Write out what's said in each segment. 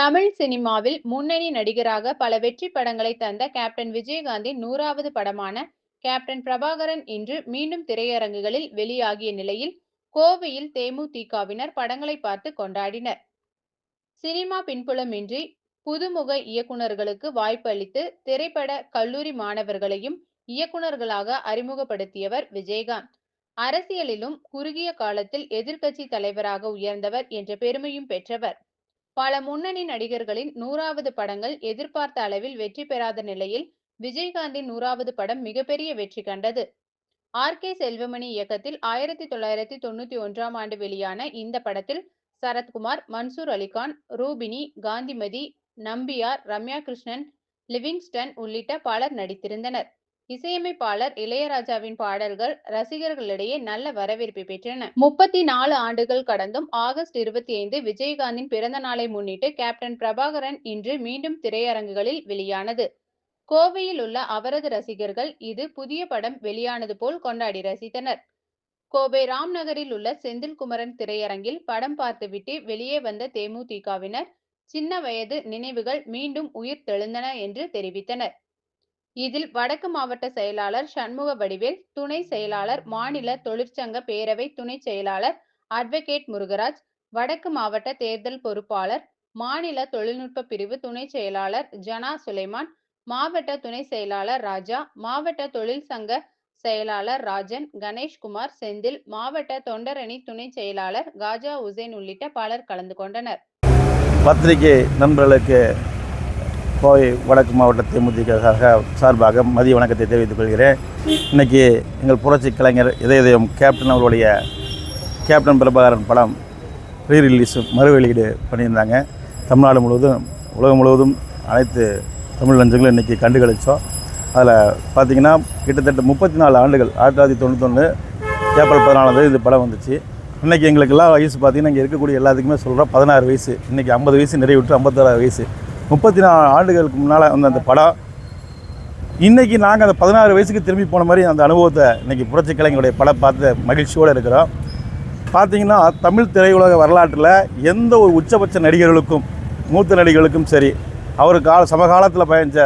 தமிழ் சினிமாவில் முன்னணி நடிகராக பல வெற்றி படங்களை தந்த கேப்டன் விஜயகாந்தின் நூறாவது படமான கேப்டன் பிரபாகரன் இன்று மீண்டும் திரையரங்குகளில் வெளியாகிய நிலையில் கோவையில் தேமுதிகவினர் படங்களை பார்த்து கொண்டாடினர். சினிமா பின்புலமின்றி புதுமுக இயக்குனர்களுக்கு வாய்ப்பு அளித்து திரைப்பட கல்லூரி மாணவர்களையும் இயக்குனர்களாக அறிமுகப்படுத்தியவர் விஜயகாந்த். அரசியலிலும் குறுகிய காலத்தில் எதிர்க்கட்சி தலைவராக உயர்ந்தவர் என்ற பெருமையும் பெற்றவர். பல முன்னணி நடிகர்களின் நூறாவது படங்கள் எதிர்பார்த்த அளவில் வெற்றி பெறாத நிலையில் விஜயகாந்தின் நூறாவது படம் மிகப்பெரிய வெற்றி கண்டது. ஆர். கே. செல்வமணி இயக்கத்தில் ஆயிரத்தி தொள்ளாயிரத்தி தொண்ணூத்தி ஒன்றாம் ஆண்டு வெளியான இந்த படத்தில் சரத்குமார் மன்சூர் அலிகான் ரூபினி காந்திமதி நம்பியார் ரம்யா கிருஷ்ணன் லிவிங்ஸ்டன் உள்ளிட்ட பலர் நடித்திருந்தனர். இசையமைப்பாளர் இளையராஜாவின் பாடல்கள் ரசிகர்களிடையே நல்ல வரவேற்பை பெற்றன. முப்பத்தி நாலு ஆண்டுகள் கடந்தும் ஆகஸ்ட் இருபத்தி ஐந்து விஜயகாந்தின் பிறந்த நாளை முன்னிட்டு கேப்டன் பிரபாகரன் இன்று மீண்டும் திரையரங்குகளில் வெளியானது. கோவையில் உள்ள அவரது ரசிகர்கள் இது புதிய படம் வெளியானது போல் கொண்டாடி ரசித்தனர். கோவை ராம்நகரில் உள்ள செந்தில்குமரன் திரையரங்கில் படம் பார்த்துவிட்டு வெளியே வந்த தேமுதிகவினர் சின்ன வயது நினைவுகள் மீண்டும் உயிர் தெழுந்தன என்று தெரிவித்தனர். இதில் வடக்கு மாவட்ட செயலாளர் சண்முக வடிவேல் துணை செயலாளர் மாநில தொழிற்சங்க பேரவை துணை செயலாளர் அட்வொகேட் முருகராஜ் வடக்கு மாவட்ட தேர்தல் பொறுப்பாளர் மாநில தொழில்நுட்ப பிரிவு துணை செயலாளர் ஜனா சுலைமான் மாவட்ட துணை செயலாளர் ராஜா மாவட்ட தொழில் சங்க செயலாளர் ராஜன் கணேஷ்குமார் செந்தில் மாவட்ட தொண்டரணி துணை செயலாளர் காஜா உசேன் உள்ளிட்ட பலர் கலந்து கொண்டனர். பத்திரிகை நண்பர்களுக்கு கோவை வடக்கு மாவட்ட தேமுதிக சார்பாக மதிய வணக்கத்தை தெரிவித்துக் கொள்கிறேன். இன்றைக்கி எங்கள் புரட்சி கலைஞர் இதயம் கேப்டன் அவருடைய கேப்டன் பிரபாகரன் படம் ரீ ரிலீஸ் மறு வெளியீடு பண்ணியிருந்தாங்க. தமிழ்நாடு முழுவதும் உலகம் முழுவதும் அனைத்து தமிழ் நஞ்சங்களும் இன்றைக்கி கண்டுகளித்தோம் அதில் பார்த்திங்கன்னா கிட்டத்தட்ட முப்பத்தி நாலு ஆண்டுகள் ஆயிரத்தி தொள்ளாயிரத்தி தொண்ணூத்தொன்று ஏப்ரல் பதினாலாம் இது படம் வந்துச்சு. இன்றைக்கி எங்களுக்கெல்லாம் வயசு பார்த்திங்கன்னா இங்கே இருக்கக்கூடிய எல்லாத்துக்குமே சொல்கிறோம் பதினாறு வயசு இன்றைக்கி ஐம்பது வயசு நிறைவுற்று ஐம்பத்தாறு வயசு. முப்பத்தி நாலு ஆண்டுகளுக்கு முன்னால் வந்த அந்த படம் இன்றைக்கி நாங்கள் அந்த பதினாறு வயசுக்கு திரும்பி போன மாதிரி அந்த அனுபவத்தை இன்றைக்கி புரட்சி கலைஞருடைய படம் பார்த்து மகிழ்ச்சியோடு இருக்கிறோம். பார்த்தீங்கன்னா தமிழ் திரையுலக வரலாற்றில் எந்த ஒரு உச்சபட்ச நடிகர்களுக்கும் மூத்த நடிகர்களுக்கும் சரி அவர் கால சமகாலத்தில் பயணித்த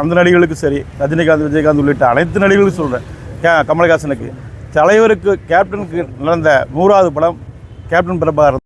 அந்த நடிகர்களுக்கும் சரி ரஜினிகாந்த் விஜயகாந்த் உள்ளிட்ட அனைத்து நடிகர்களுக்கும் சொல்கிறேன் கே கமலஹாசனுக்கு. தலைவருக்கு கேப்டனுக்கு நடந்த நூறாவது படம் கேப்டன் பிரபாகரன்